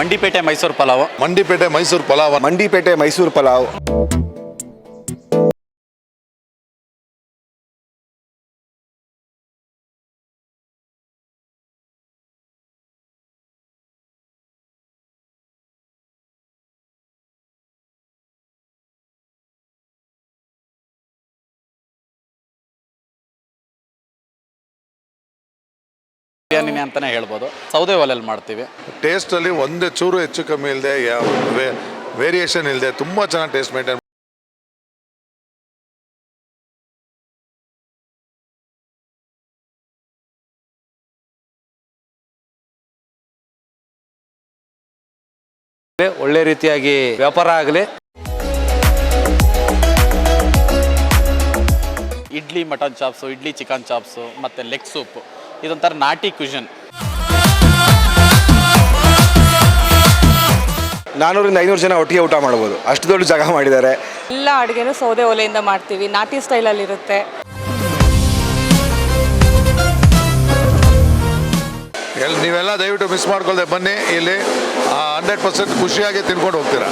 ಮಂಡಿಪೇಟೆ ಮೈಸೂರು ಪಲಾವು ಮಂಡಿಪೇಟೆ ಮೈಸೂರು ಪಲಾವ್ ಮಂಡಿಪೇಟೆ ಮೈಸೂರು ಪಲಾವ್ ಬಿರಿಯಾನಿನೇ ಅಂತಲೇ ಹೇಳ್ಬೋದು. ಸೌದೆ ಒಲೆಯಲ್ಲಿ ಮಾಡ್ತೀವಿ. ಟೇಸ್ಟಲ್ಲಿ ಒಂದೇ ಚೂರು ಹೆಚ್ಚು ಕಮ್ಮಿ ಇಲ್ಲದೆ ವೇರಿಯೇಷನ್ ಇಲ್ಲದೆ ತುಂಬ ಚೆನ್ನಾಗಿ ಟೇಸ್ಟ್ ಮೇಂಟೈನ್ ಒಳ್ಳೆ ರೀತಿಯಾಗಿ ವ್ಯಾಪಾರ ಆಗಲಿ. Idli mutton chops idli chicken chops ಮತ್ತು ಲೆಗ್ ಸೂಪ್. ಇದೊಂಥರ ನಾಟಿ ಕ್ವಿಷನ್. ನಾನೂರಿಂದ ಐನೂರು ಜನ ಒಟ್ಟಿಗೆ ಊಟ ಮಾಡ್ಬೋದು. ಅಷ್ಟು ದೊಡ್ಡ ಜಾಗ ಮಾಡಿದ್ದಾರೆ. ಎಲ್ಲ ಅಡುಗೆನೂ ಸೌದೆ ಒಲೆಯಿಂದ ಮಾಡ್ತೀವಿ. ನಾಟಿ ಸ್ಟೈಲಲ್ಲಿ ಇರುತ್ತೆ ಎಲ್ಲಿ ನೀವೆಲ್ಲ ದಯವಿಟ್ಟು ಮಿಸ್ ಮಾಡ್ಕೊಳ್ದೆ ಬನ್ನಿ ಇಲ್ಲಿ. ಹಂಡ್ರೆಡ್ ಪರ್ಸೆಂಟ್ ಖುಷಿಯಾಗಿ ತಿನ್ಕೊಂಡು ಹೋಗ್ತೀರಾ.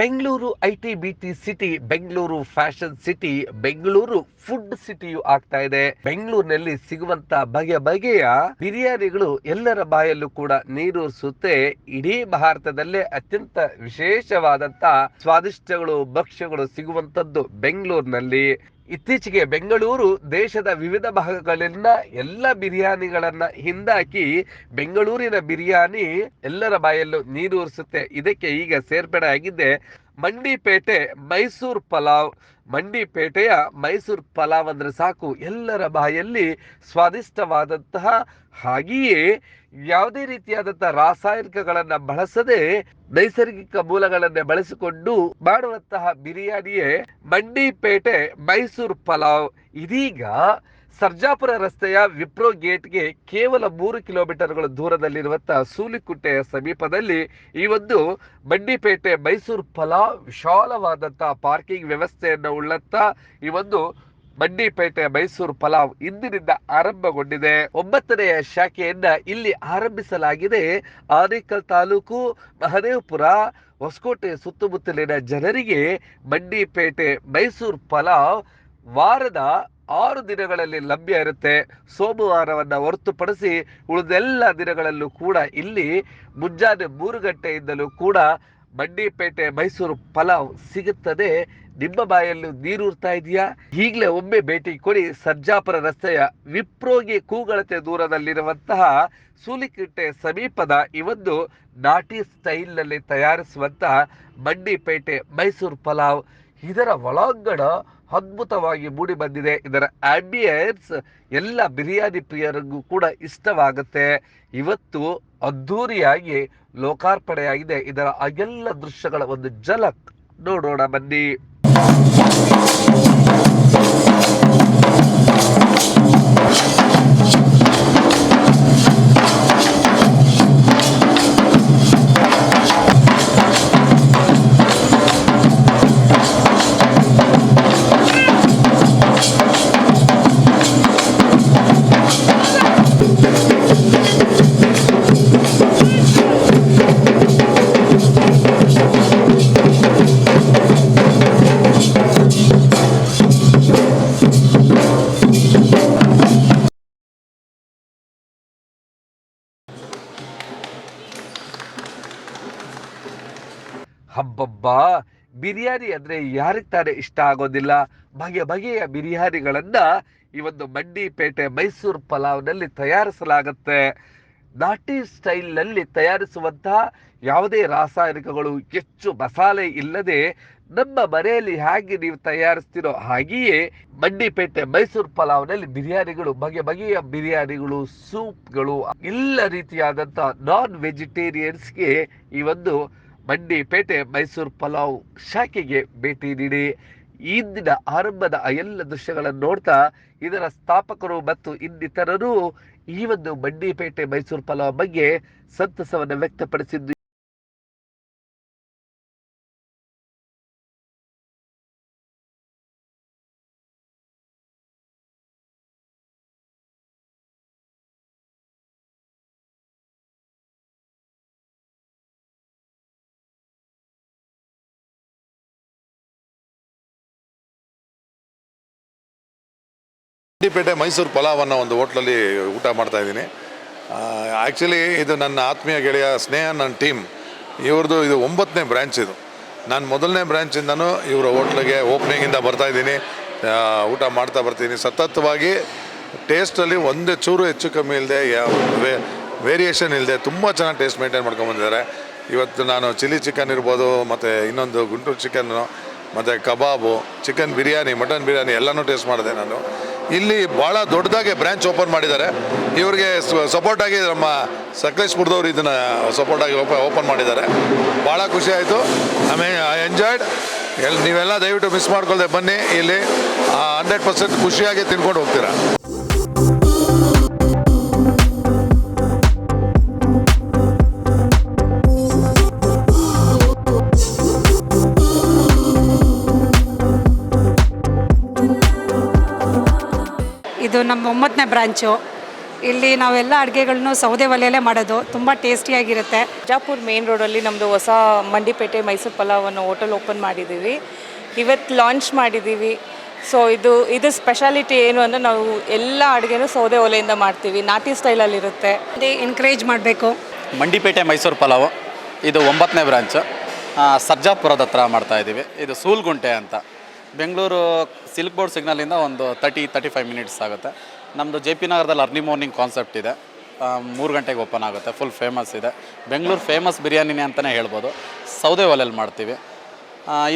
Bengaluru I T B T city, Bengaluru fashion city, Bengaluru food ಸಿಟಿಯು ಆಗ್ತಾ ಇದೆ. ಬೆಂಗಳೂರಿನಲ್ಲಿ ಸಿಗುವಂತ ಬಗೆ ಬಗೆಯ ಬಿರಿಯಾನಿಗಳು ಎಲ್ಲರ ಬಾಯಲ್ಲೂ ಕೂಡ ನೀರು ಸುತ್ತೆ ಇಡೀ ಭಾರತದಲ್ಲೇ ಅತ್ಯಂತ ವಿಶೇಷವಾದಂತ ಸ್ವಾದಿಷ್ಟಗಳು, ಭಕ್ಷ್ಯಗಳು ಸಿಗುವಂತದ್ದು ಬೆಂಗಳೂರಿನಲ್ಲಿ. ಇತ್ತೀಚೆಗೆ ಬೆಂಗಳೂರು ದೇಶದ ವಿವಿಧ ಭಾಗಗಳಲ್ಲಿನ ಎಲ್ಲ ಬಿರಿಯಾನಿಗಳನ್ನ ಹಿಂದಾಕಿ ಬೆಂಗಳೂರಿನ ಬಿರಿಯಾನಿ ಎಲ್ಲರ ಬಾಯಲ್ಲೂ ನೀರೂರಿಸುತ್ತೆ ಇದಕ್ಕೆ ಈಗ ಸೇರ್ಪಡೆ ಆಗಿದ್ದೆ ಮಂಡಿಪೇಟೆ, ಮೈಸೂರು ಪಲಾವ್, ಮಂಡಿಪೇಟೆಯ ಮೈಸೂರು ಪಲಾವ್ ಅಂದರೆ ಸಾಕು. ಎಲ್ಲರ ಬಾಯಲ್ಲಿ ಸ್ವಾದಿಷ್ಟವಾದಂತಹ ಹಾಗೆಯೇ ಯಾವುದೇ ರೀತಿಯಾದಂತಹ ರಾಸಾಯನಿಕಗಳನ್ನು ಬಳಸದೆ ನೈಸರ್ಗಿಕ ಮೂಲಗಳನ್ನೇ ಬಳಸಿಕೊಂಡು ಮಾಡುವಂತಹ ಬಿರಿಯಾನಿಯೇ ಮಂಡಿಪೇಟೆ, ಮೈಸೂರು ಪಲಾವ್. ಇದೀಗ ಸರ್ಜಾಪುರ ರಸ್ತೆಯ ವಿಪ್ರೋ ಗೇಟ್ಗೆ ಕೇವಲ ಮೂರು ಕಿಲೋಮೀಟರ್ಗಳ ದೂರದಲ್ಲಿರುವಂತಹ ಸೂಲಿಕುಟ್ಟೆಯ ಸಮೀಪದಲ್ಲಿ ಈ ಒಂದು ಬಂಡಿಪೇಟೆ ಮೈಸೂರು ಪಲಾವ್ ವಿಶಾಲವಾದಂತಹ ಪಾರ್ಕಿಂಗ್ ವ್ಯವಸ್ಥೆಯನ್ನು ಉಳ್ಳಂತ ಈ ಒಂದು ಬಂಡಿಪೇಟೆ ಮೈಸೂರು ಪಲಾವ್ ಇಂದಿನಿಂದ ಆರಂಭಗೊಂಡಿದೆ. ಒಂಬತ್ತನೆಯ ಶಾಖೆಯನ್ನ ಇಲ್ಲಿ ಆರಂಭಿಸಲಾಗಿದೆ. ಆನೇಕಲ್ ತಾಲೂಕು, ಮಹದೇವಪುರ, ಹೊಸಕೋಟೆ ಸುತ್ತಮುತ್ತಲಿನ ಜನರಿಗೆ ಬಂಡಿಪೇಟೆ ಮೈಸೂರು ಪಲಾವ್ ವಾರದ ಆರು ದಿನಗಳಲ್ಲಿ ಲಭ್ಯ ಇರುತ್ತೆ. ಸೋಮವಾರವನ್ನು ಹೊರತುಪಡಿಸಿ ಉಳಿದೆಲ್ಲ ದಿನಗಳಲ್ಲೂ ಕೂಡ ಇಲ್ಲಿ ಮುಂಜಾನೆ ಮೂರು ಗಂಟೆಯಿಂದಲೂ ಕೂಡ ಮಂಡಿಪೇಟೆ ಮೈಸೂರು ಪಲಾವ್ ಸಿಗುತ್ತದೆ. ನಿಮ್ಮ ಬಾಯಲ್ಲೂ ನೀರೂರ್ತಾ ಇದೆಯಾ? ಈಗಲೇ ಒಮ್ಮೆ ಭೇಟಿ ಕೊಡಿ ಸರ್ಜಾಪುರ ರಸ್ತೆಯ ವಿಪ್ರೋಗಿ ಕೂಗಳತೆ ದೂರದಲ್ಲಿರುವಂತಹ ಸೂಲಿಕಿಟ್ಟೆ ಸಮೀಪದ ಒಂದು ನಾಟಿ ಸ್ಟೈಲ್ನಲ್ಲಿ ತಯಾರಿಸುವಂತಹ ಮಂಡಿಪೇಟೆ ಮೈಸೂರು ಪಲಾವ್. ಇದರ ಒಳಾಂಗಣ ಅದ್ಭುತವಾಗಿ ಮೂಡಿ ಬಂದಿದೆ. ಇದರ ಆಂಬಿಯನ್ಸ್ ಎಲ್ಲ ಬಿರಿಯಾನಿ ಪ್ರಿಯರಿಗೂ ಕೂಡ ಇಷ್ಟವಾಗುತ್ತೆ. ಇವತ್ತು ಅದ್ಧೂರಿಯಾಗಿ ಲೋಕಾರ್ಪಣೆಯಾಗಿದೆ. ಇದರ ಎಲ್ಲ ದೃಶ್ಯಗಳ ಒಂದು ಜಲಕ್ ನೋಡೋಣ ಬನ್ನಿ. ಹಬ್ಬಬ್ಬ, ಬಿರಿಯಾನಿ ಅಂದ್ರೆ ಯಾರಿಗೆ ತಾನೇ ಇಷ್ಟ ಆಗೋದಿಲ್ಲ? ಬಗೆ ಬಗೆಯ ಬಿರಿಯಾನಿಗಳನ್ನ ಈ ಒಂದು ಮಂಡಿಪೇಟೆ ಮೈಸೂರು ಪಲಾವ್ನಲ್ಲಿ ತಯಾರಿಸಲಾಗುತ್ತೆ. ನಾಟಿ ಸ್ಟೈಲ್ನಲ್ಲಿ ತಯಾರಿಸುವಂತಹ ಯಾವುದೇ ರಾಸಾಯನಿಕಗಳು ಹೆಚ್ಚು ಮಸಾಲೆ ಇಲ್ಲದೆ ನಮ್ಮ ಮನೆಯಲ್ಲಿ ಹೇಗೆ ನೀವು ತಯಾರಿಸ್ತೀರೋ ಹಾಗೆಯೇ ಮಂಡಿಪೇಟೆ ಮೈಸೂರು ಪಲಾವ್ನಲ್ಲಿ ಬಿರಿಯಾನಿಗಳು, ಬಗೆ ಬಗೆಯ ಬಿರಿಯಾನಿಗಳು, ಸೂಪ್ಗಳು, ಎಲ್ಲ ರೀತಿಯಾದಂಥ ನಾನ್ ವೆಜಿಟೇರಿಯನ್ಸ್ಗೆ ಈ ಒಂದು ಮಂಡಿಪೇಟೆ ಮೈಸೂರು ಪಲಾವ್ ಶಾಖೆಗೆ ಭೇಟಿ ನೀಡಿ. ಇಂದಿನ ಆರಂಭದ ಎಲ್ಲ ದೃಶ್ಯಗಳನ್ನು ನೋಡ್ತಾ ಇದರ ಸ್ಥಾಪಕರು ಮತ್ತು ಇನ್ನಿತರರು ಈ ಒಂದು ಮಂಡಿಪೇಟೆ ಮೈಸೂರು ಪಲಾವ್ ಬಗ್ಗೆ ಸಂತಸವನ್ನು ವ್ಯಕ್ತಪಡಿಸಿದ್ದು ಮಂಡಿಪೇಟೆ ಮೈಸೂರು ಪಲಾವ್ ಒಂದು ಹೋಟ್ಲಲ್ಲಿ ಊಟ ಮಾಡ್ತಾ ಇದ್ದೀನಿ. ಆ್ಯಕ್ಚುಲಿ ಇದು ನನ್ನ ಆತ್ಮೀಯ ಗೆಳೆಯ ಸ್ನೇಹ, ನನ್ನ ಟೀಮ್ ಇವ್ರದ್ದು ಇದು ಒಂಬತ್ತನೇ ಬ್ರ್ಯಾಂಚ್ ಇದು. ನಾನು ಮೊದಲನೇ ಬ್ರ್ಯಾಂಚಿಂದನೂ ಇವರ ಹೋಟ್ಲಿಗೆ ಓಪನಿಂಗಿಂದ ಬರ್ತಾ ಇದ್ದೀನಿ. ಊಟ ಮಾಡ್ತಾ ಬರ್ತೀನಿ. ಸತತವಾಗಿ ಟೇಸ್ಟಲ್ಲಿ ಒಂದೇ ಚೂರು ಹೆಚ್ಚು ಕಮ್ಮಿ ಇಲ್ಲದೆ ಯಾವ ವೇರಿಯೇಷನ್ ಇಲ್ಲದೆ ತುಂಬ ಚೆನ್ನಾಗಿ ಟೇಸ್ಟ್ ಮೇಂಟೈನ್ ಮಾಡ್ಕೊಂಬಂದಿದ್ದಾರೆ ಇವತ್ತು ನಾನು ಚಿಲ್ಲಿ ಚಿಕನ್ ಇರ್ಬೋದು, ಮತ್ತು ಇನ್ನೊಂದು ಗುಂಟೂರು ಚಿಕನ್ನು ಮತ್ತು kebab chicken biryani mutton biryani ಎಲ್ಲನೂ ಟೇಸ್ಟ್ ಮಾಡಿದೆ ನಾನು. ಇಲ್ಲಿ ಭಾಳ ದೊಡ್ಡದಾಗಿ ಬ್ರ್ಯಾಂಚ್ ಓಪನ್ ಮಾಡಿದ್ದಾರೆ. ಇವ್ರಿಗೆ ಸಪೋರ್ಟ್ ಆಗಿ ನಮ್ಮ ಸಕಲೇಶ್ಪುರದವ್ರು ಇದನ್ನು ಸಪೋರ್ಟ್ ಆಗಿ ಓಪನ್ ಮಾಡಿದ್ದಾರೆ. ಭಾಳ ಖುಷಿ ಆಯಿತು. ಐ ಎಂಜಾಯ್ಡ್ ಎಲ್ ನೀವೆಲ್ಲ ದಯವಿಟ್ಟು ಮಿಸ್ ಮಾಡ್ಕೊಳ್ದೆ ಬನ್ನಿ ಇಲ್ಲಿ. ಹಂಡ್ರೆಡ್ ಪರ್ಸೆಂಟ್ ಖುಷಿಯಾಗಿ ತಿನ್ಕೊಂಡು ಹೋಗ್ತೀರಾ. ಇದು ನಮ್ಮ ಒಂಬತ್ತನೇ ಬ್ರಾಂಚು. ಇಲ್ಲಿ ನಾವೆಲ್ಲ ಅಡುಗೆಗಳನ್ನು ಸೌದೆ ಒಲೆಯಲ್ಲೇ ಮಾಡೋದು. ತುಂಬ ಟೇಸ್ಟಿಯಾಗಿರುತ್ತೆ ಬಿಜಾಪುರ್ ಮೇನ್ ರೋಡಲ್ಲಿ ನಮ್ಮದು ಹೊಸ ಮಂಡಿಪೇಟೆ ಮೈಸೂರು ಪಲಾವ್ ಅನ್ನೋ ಹೋಟೆಲ್ ಓಪನ್ ಮಾಡಿದ್ದೀವಿ. ಇವತ್ತು ಲಾಂಚ್ ಮಾಡಿದ್ದೀವಿ. ಸೊ ಇದು ಇದು ಸ್ಪೆಷಾಲಿಟಿ ಏನು ಅಂದರೆ ನಾವು ಎಲ್ಲ ಅಡುಗೆನೂ ಸೌದೆ ಒಲೆಯಿಂದ ಮಾಡ್ತೀವಿ. ನಾಟಿ ಸ್ಟೈಲಲ್ಲಿರುತ್ತೆ ಅದೇ ಎನ್ಕರೇಜ್ ಮಾಡಬೇಕು. ಮಂಡಿಪೇಟೆ ಮೈಸೂರು ಪಲಾವು. ಇದು ಒಂಬತ್ತನೇ ಬ್ರಾಂಚ್. ಸರ್ಜಾಪುರದ ಹತ್ರ ಮಾಡ್ತಾ ಇದ್ದೀವಿ. ಇದು ಸೂಲ್ಗುಂಟೆ ಅಂತ. ಬೆಂಗಳೂರು ಸಿಲ್ಕ್ ಬೋರ್ಡ್ ಸಿಗ್ನಲಿಂದ ಒಂದು ತರ್ಟಿ ತರ್ಟಿ ಫೈವ್ ಮಿನಿಟ್ಸ್ ಆಗುತ್ತೆ. ನಮ್ಮದು ಜೆ ಪಿ ನಗರದಲ್ಲಿ ಅರ್ಲಿ ಮಾರ್ನಿಂಗ್ ಕಾನ್ಸೆಪ್ಟ್ ಇದೆ. ಮೂರು ಗಂಟೆಗೆ ಓಪನ್ ಆಗುತ್ತೆ ಫುಲ್ ಫೇಮಸ್ ಇದೆ. ಬೆಂಗಳೂರು ಫೇಮಸ್ ಬಿರಿಯಾನಿನೇ ಅಂತಲೇ ಹೇಳ್ಬೋದು. ಸೌದೆ ಒಲೆಯಲ್ಲಿ ಮಾಡ್ತೀವಿ.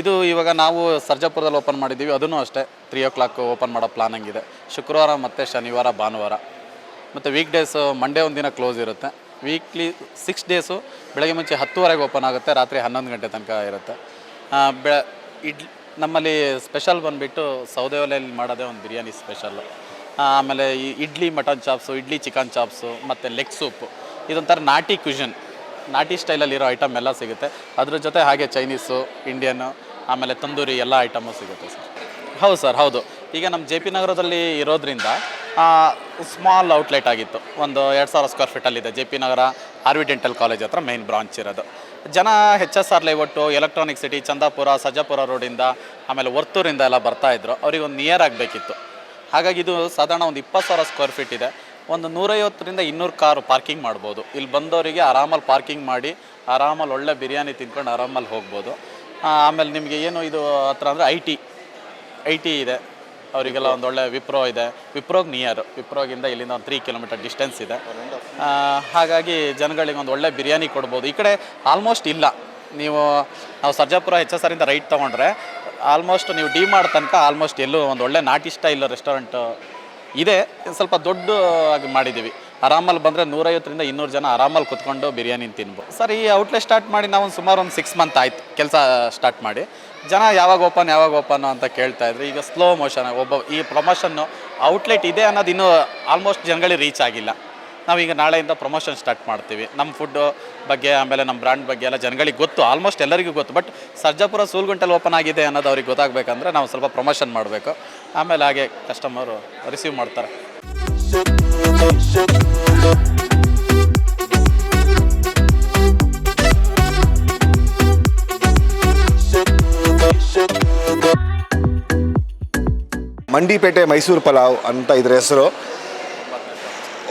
ಇದು ಇವಾಗ ನಾವು ಸರ್ಜಾಪುರದಲ್ಲಿ ಓಪನ್ ಮಾಡಿದ್ದೀವಿ. ಅದನ್ನು ಅಷ್ಟೇ ತ್ರೀ ಓ ಕ್ಲಾಕ್ ಓಪನ್ ಮಾಡೋ ಪ್ಲಾನಿಂಗ್ ಇದೆ. ಶುಕ್ರವಾರ ಮತ್ತು ಶನಿವಾರ, ಭಾನುವಾರ. ಮತ್ತು ವೀಕ್ ಡೇಸು ಮಂಡೇ ಒಂದಿನ ಕ್ಲೋಸ್ ಇರುತ್ತೆ. ವೀಕ್ಲಿ ಸಿಕ್ಸ್ ಡೇಸು ಬೆಳಗ್ಗೆ ಮುಂಚೆ ಹತ್ತುವರೆಗೆ ಓಪನ್ ಆಗುತ್ತೆ, ರಾತ್ರಿ ಹನ್ನೊಂದು ಗಂಟೆ ತನಕ ಇರುತ್ತೆ. ಬೆ ಇಡ್ಲಿ ನಮ್ಮಲ್ಲಿ ಸ್ಪೆಷಲ್ ಬಂದುಬಿಟ್ಟು ಸೌದೆ ಒಲೆಯಲ್ಲಿ ಮಾಡೋದೇ ಒಂದು ಬಿರಿಯಾನಿ ಸ್ಪೆಷಲ್ಲು. ಆಮೇಲೆ ಈ idli mutton chops, idli chicken chops, ಮತ್ತು ಲೆಗ್ ಸೂಪು. ಇದೊಂಥರ ನಾಟಿ ಕ್ಯುಷನ್ ನಾಟಿ ಸ್ಟೈಲಲ್ಲಿರೋ ಐಟಮ್ ಎಲ್ಲ ಸಿಗುತ್ತೆ. ಅದ್ರ ಜೊತೆ ಹಾಗೆ ಚೈನೀಸು ಇಂಡಿಯನ್ನು ಆಮೇಲೆ ತಂದೂರಿ ಎಲ್ಲ ಐಟಮು ಸಿಗುತ್ತೆ ಸರ್. ಹೌದು ಸರ್, ಹೌದು. ಈಗ ನಮ್ಮ ಜೆ ಪಿ ನಗರದಲ್ಲಿ ಇರೋದ್ರಿಂದ ಸ್ಮಾಲ್ ಔಟ್ಲೆಟ್ ಆಗಿತ್ತು. ಒಂದು ಎರಡು ಸಾವಿರ ಸ್ಕ್ವೇರ್ ಫೀಟಲ್ಲಿದೆ ಜೆ ಪಿ ನಗರ, ಆರ್ ವಿ ಡೆಂಟಲ್ ಕಾಲೇಜ್ ಹತ್ರ ಮೈನ್ ಬ್ರಾಂಚ್ ಇರೋದು. ಜನ H S R layout electronic city Chandapura, Sarjapura ರೋಡಿಂದ ಆಮೇಲೆ ವರ್ತೂರಿಂದ ಎಲ್ಲ ಬರ್ತಾಯಿದ್ರು ಅವ್ರಿಗೆ ಒಂದು ನಿಯರ್ ಆಗಬೇಕಿತ್ತು. ಹಾಗಾಗಿ ಇದು ಸಾಧಾರಣ ಒಂದು ಇಪ್ಪತ್ತು ಸಾವಿರ ಸ್ಕ್ವೇರ್ ಫೀಟ್ ಇದೆ. ಒಂದು ನೂರೈವತ್ತರಿಂದ ಇನ್ನೂರು ಕಾರು ಪಾರ್ಕಿಂಗ್ ಮಾಡ್ಬೋದು. ಇಲ್ಲಿ ಬಂದವರಿಗೆ ಆರಾಮಲ್ಲಿ ಪಾರ್ಕಿಂಗ್ ಮಾಡಿ, ಆರಾಮಲ್ಲಿ ಒಳ್ಳೆ ಬಿರಿಯಾನಿ ತಿನ್ಕೊಂಡು ಆರಾಮಲ್ಲಿ ಹೋಗ್ಬೋದು. ಆಮೇಲೆ ನಿಮಗೆ ಏನು ಇದು ಹತ್ರ ಅಂದರೆ ಐ ಟಿ ಐ ಟಿ ಇದೆ. ಅವರಿಗೆಲ್ಲ ಒಂದು ಒಳ್ಳೆ ವಿಪ್ರೋ ಇದೆ. ವಿಪ್ರೋಗೆ ನಿಯರ್ ವಿಪ್ರೋಗಿಂದ ಇಲ್ಲಿಂದ ಒಂದು ತ್ರೀ ಕಿಲೋಮೀಟರ್ ಡಿಸ್ಟೆನ್ಸ್ ಇದೆ. ಹಾಗಾಗಿ ಜನಗಳಿಗೆ ಒಂದು ಒಳ್ಳೆ ಬಿರಿಯಾನಿ ಕೊಡ್ಬೋದು. ಈ ಕಡೆ ಆಲ್ಮೋಸ್ಟ್ ಇಲ್ಲ. ನೀವು, ನಾವು ಸರ್ಜಾಪುರ ಎಚ್ ಎಸ್ ಆರಿಂದ ರೈಟ್ ತೊಗೊಂಡ್ರೆ ಆಲ್ಮೋಸ್ಟ್ ನೀವು ಡಿ ಮಾಡ್ ತನಕ ಆಲ್ಮೋಸ್ಟ್ ಎಲ್ಲೂ ಒಂದು ಒಳ್ಳೆ ನಾಟಿ ಸ್ಟೈಲ್ ರೆಸ್ಟೋರೆಂಟ್ ಇದೆ. ಸ್ವಲ್ಪ ದೊಡ್ಡ ಆಗಿ ಮಾಡಿದ್ದೀವಿ. ಆರಾಮಲ್ಲಿ ಬಂದರೆ ನೂರೈವತ್ತರಿಂದ ಇನ್ನೂರು ಜನ ಆರಾಮಲ್ಲಿ ಕುತ್ಕೊಂಡು ಬಿರಿಯಾನಿ ತಿನ್ಬೋದು. ಸರ್, ಈ ಔಟ್ಲೆಟ್ ಸ್ಟಾರ್ಟ್ ಮಾಡಿ ನಾವು ಸುಮಾರು ಒಂದು ಸಿಕ್ಸ್ ಮಂತ್ ಆಯ್ತು. ಕೆಲಸ ಸ್ಟಾರ್ಟ್ ಮಾಡಿ. ಜನ ಯಾವಾಗ ಓಪನ್ ಯಾವಾಗ ಓಪನ್ ಅಂತ ಕೇಳ್ತಾ ಇದ್ರು. ಈಗ ಸ್ಲೋ ಮೋಷನ್ ಒಬ್ಬ ಈ ಪ್ರಮೋಷನ್ನು ಔಟ್ಲೆಟ್ ಇದೆ ಅನ್ನೋದು ಇನ್ನೂ ಆಲ್ಮೋಸ್ಟ್ ಜನಗಳಿಗೆ ರೀಚ್ ಆಗಿಲ್ಲ. ನಾವೀಗ ನಾಳೆಯಿಂದ ಪ್ರಮೋಷನ್ ಸ್ಟಾರ್ಟ್ ಮಾಡ್ತೀವಿ. ನಮ್ಮ ಫುಡ್ಡು ಬಗ್ಗೆ, ಆಮೇಲೆ ನಮ್ಮ ಬ್ರ್ಯಾಂಡ್ ಬಗ್ಗೆ ಎಲ್ಲ ಜನಗಳಿಗೆ ಗೊತ್ತು. ಆಲ್ಮೋಸ್ಟ್ ಎಲ್ಲರಿಗೂ ಗೊತ್ತು. ಬಟ್ ಸರ್ಜಾಪುರ ಸೂಲ್ಗುಂಟಲ್ಲಿ ಓಪನ್ ಆಗಿದೆ ಅನ್ನೋದು ಅವ್ರಿಗೆ ಗೊತ್ತಾಗಬೇಕಂದ್ರೆ ನಾವು ಸ್ವಲ್ಪ ಪ್ರಮೋಷನ್ ಮಾಡಬೇಕು. ಆಮೇಲೆ ಹಾಗೆ ಕಸ್ಟಮರು ರಿಸೀವ್ ಮಾಡ್ತಾರೆ. ಮಂಡಿಪೇಟೆ ಮೈಸೂರು ಪಲಾವ್ ಅಂತ ಇದ್ರ ಹೆಸರು.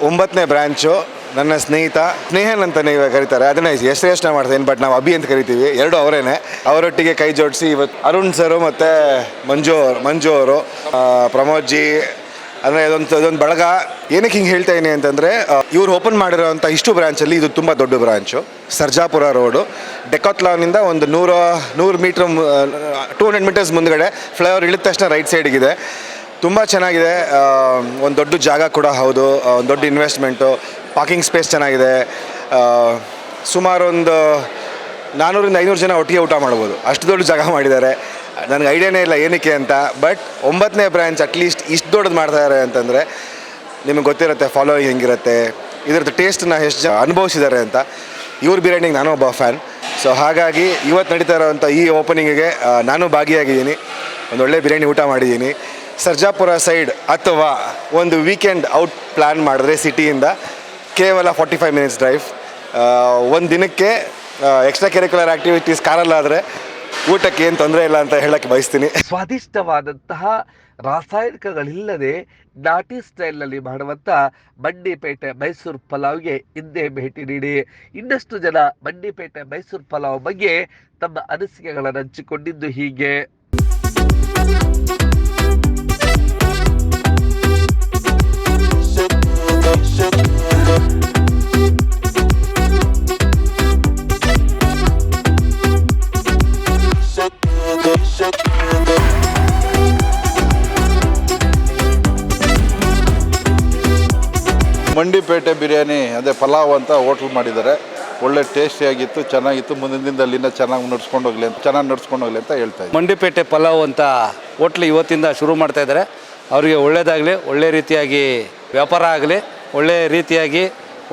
ಒಂಬತ್ತನೇ ಬ್ರ್ಯಾಂಚು ನನ್ನ ಸ್ನೇಹಿತ, ಸ್ನೇಹನ್ ಅಂತಲೇ ಇವಾಗ ಕರೀತಾರೆ. ಅದನ್ನ ಹೆಸರು ಯೋಚನೆ ಮಾಡ್ತೀನಿ, ಬಟ್ ನಾವು ಅಭಿ ಅಂತ ಕರಿತೀವಿ. ಎರಡು ಅವರೇನೆ. ಅವರೊಟ್ಟಿಗೆ ಕೈ ಜೋಡಿಸಿ ಇವತ್ತು ಅರುಣ್ ಸರು ಮತ್ತು ಮಂಜು ಅವರು ಮಂಜು ಅವರು ಪ್ರಮೋದ್ ಜಿ ಅಂದರೆ ಅದೊಂದು ಅದೊಂದು ಬಳಗ. ಏನಕ್ಕೆ ಹಿಂಗೆ ಹೇಳ್ತಾ ಇದೀನಿ ಅಂತಂದರೆ ಇವ್ರು ಓಪನ್ ಮಾಡಿರೋವಂಥ ಇಷ್ಟು ಬ್ರ್ಯಾಂಚಲ್ಲಿ ಇದು ತುಂಬ ದೊಡ್ಡ ಬ್ರಾಂಚು ಸರ್ಜಾಪುರ ರೋಡು ಡೆಕಾತ್ಲಾನಿಂದ ಒಂದು ನೂರ, ನೂರು ಮೀಟ್ರ್ ಟೂ ಹಂಡ್ರೆಡ್ ಮೀಟರ್ಸ್ ಮುಂದ್ಗಡೆ ಫ್ಲೈಓವರ್ ಇಳಿದ ತಕ್ಷಣ ರೈಟ್ ಸೈಡಿಗಿದೆ ತುಂಬ ಚೆನ್ನಾಗಿದೆ. ಒಂದು ದೊಡ್ಡ ಜಾಗ ಕೂಡ ಹೌದು. ಒಂದು ದೊಡ್ಡ ಇನ್ವೆಸ್ಟ್ಮೆಂಟು ಪಾರ್ಕಿಂಗ್ ಸ್ಪೇಸ್ ಚೆನ್ನಾಗಿದೆ. ಸುಮಾರೊಂದು ನಾನ್ನೂರಿಂದ ಐನೂರು ಜನ ಒಟ್ಟಿಗೆ ಊಟ ಮಾಡ್ಬೋದು. ಅಷ್ಟು ದೊಡ್ಡ ಜಾಗ ಮಾಡಿದ್ದಾರೆ. ನನಗೆ ಐಡಿಯಾನೇ ಇಲ್ಲ ಏನಕ್ಕೆ ಅಂತ ಬಟ್ ಒಂಬತ್ತನೇ ಬ್ರ್ಯಾಂಚ್ ಅಟ್ಲೀಸ್ಟ್ ಇಷ್ಟು ದೊಡ್ಡದು ಮಾಡ್ತಾಯಿದ್ದಾರೆ ಅಂತಂದರೆ ನಿಮಗೆ ಗೊತ್ತಿರುತ್ತೆ ಫಾಲೋಯಿಂಗ್ ಹೆಂಗಿರುತ್ತೆ, ಇದ್ರದ್ದು ಟೇಸ್ಟನ್ನ ಎಷ್ಟು ಜನ ಅನುಭವಿಸಿದ್ದಾರೆ ಅಂತ. ಇವ್ರ ಬಿರಿಯಾನಿಗೆ ನಾನು ಒಬ್ಬ ಫ್ಯಾನ್ ಸೊ ಹಾಗಾಗಿ ಇವತ್ತು ನಡೀತಾ ಇರೋವಂಥ ಈ ಓಪನಿಂಗಿಗೆ ನಾನು ಭಾಗಿಯಾಗಿದ್ದೀನಿ, ಒಂದು ಒಳ್ಳೆ ಬಿರಿಯಾನಿ ಊಟ ಮಾಡಿದ್ದೀನಿ. ಸರ್ಜಾಪುರ ಸೈಡ್ ಅಥವಾ ಒಂದು ವೀಕೆಂಡ್ ಔಟ್ ಪ್ಲ್ಯಾನ್ ಮಾಡಿದ್ರೆ ಸಿಟಿಯಿಂದ ಕೇವಲ ಫಾರ್ಟಿ ಫೈವ್ ಮಿನಿಟ್ಸ್ ಡ್ರೈವ್ ಒಂದು ದಿನಕ್ಕೆ ಎಕ್ಸ್ಟ್ರಾ ಕರಿಕ್ಯುಲರ್ ಆ್ಯಕ್ಟಿವಿಟೀಸ್ ಕಾರಲ್ಲಾದರೆ ಊಟಕ್ಕೆ ಏನು ತೊಂದರೆ ಇಲ್ಲ ಅಂತ ಹೇಳಕ್ಕೆ ಬಯಸ್ತೀನಿ. ಸ್ವಾದಿಷ್ಟವಾದಂತಹ ರಾಸಾಯನಿಕಗಳಿಲ್ಲದೆ ನಾಟಿ ಸ್ಟೈಲ್ನಲ್ಲಿ ಮಾಡುವಂಥ ಮಂಡಿಪೇಟೆ ಮೈಸೂರು ಪಲಾವ್ಗೆ ಹಿಂದೆ ಭೇಟಿ ನೀಡಿ. ಇನ್ನಷ್ಟು ಜನ ಮಂಡಿಪೇಟೆ ಮೈಸೂರು ಪಲಾವ್ ಬಗ್ಗೆ ತಮ್ಮ ಅನಿಸಿಕೆಗಳನ್ನು ಹಂಚಿಕೊಂಡಿದ್ದು ಹೀಗೆ. ಮಂಡಿಪೇಟೆ ಬಿರಿಯಾನಿ, ಅದೇ ಪಲಾವ್ ಅಂತ ಹೋಟ್ಲ್ ಮಾಡಿದ್ದಾರೆ. ಒಳ್ಳೆ ಟೇಸ್ಟಿಯಾಗಿತ್ತು, ಚೆನ್ನಾಗಿತ್ತು. ಮುಂದಿನ ದಿನದಲ್ಲಿ ಚೆನ್ನಾಗಿ ನಡ್ಸ್ಕೊಂಡು ಹೋಗ್ಲಿ ಅಂತ, ಚೆನ್ನಾಗಿ ನಡ್ಸ್ಕೊಂಡು ಹೋಗ್ಲಿ ಅಂತ ಹೇಳ್ತಾ ಇದ್ದೀನಿ. ಮಂಡಿಪೇಟೆ ಪಲಾವ್ ಅಂತ ಹೋಟ್ಲ್ ಇವತ್ತಿಂದ ಶುರು ಮಾಡ್ತಾ ಇದ್ದಾರೆ. ಅವರಿಗೆ ಒಳ್ಳೆಯದಾಗಲಿ ಒಳ್ಳೆ ರೀತಿಯಾಗಿ ವ್ಯಾಪಾರ ಆಗಲಿ, ಒಳ್ಳೆ ರೀತಿಯಾಗಿ,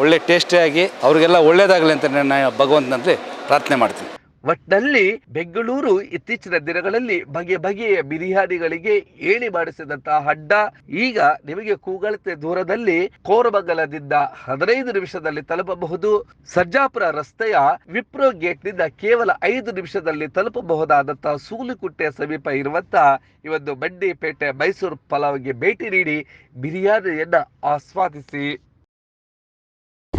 ಒಳ್ಳೆ ಟೇಸ್ಟಿಯಾಗಿ, ಅವರಿಗೆಲ್ಲ ಒಳ್ಳೆಯದಾಗಲಿ ಅಂತ ನಾನು ಭಗವಂತನಲ್ಲಿ ಪ್ರಾರ್ಥನೆ ಮಾಡ್ತೀನಿ. ಒಟ್ನಲ್ಲಿ ಬೆಂಗಳೂರು ಇತ್ತೀಚಿನ ದಿನಗಳಲ್ಲಿ ಬಗೆ ಬಗೆಯ ಬಿರಿಯಾನಿಗಳಿಗೆ ಏಣಿ ಮಾಡಿಸಿದಂತಹ ಅಡ್ಡ, ಈಗ ನಿಮಗೆ ಕೂಗಳತೆ ದೂರದಲ್ಲಿ ಕೋರಮಂಗಲದಿಂದ ಹದಿನೈದು ನಿಮಿಷದಲ್ಲಿ ತಲುಪಬಹುದು. ಸರ್ಜಾಪುರ ರಸ್ತೆಯ ವಿಪ್ರೋ ಗೇಟ್ನಿಂದ ಕೇವಲ ಐದು ನಿಮಿಷದಲ್ಲಿ ತಲುಪಬಹುದಾದಂತಹ ಸೂಲುಕುಟ್ಟೆ ಸಮೀಪ ಇರುವಂತಹ ಈ ಒಂದು ಮಂಡಿಪೇಟೆ ಮೈಸೂರು ಪಲಾವ್ಗೆ ಭೇಟಿ ನೀಡಿ ಬಿರಿಯಾನಿಯನ್ನ ಆಸ್ವಾದಿಸಿ.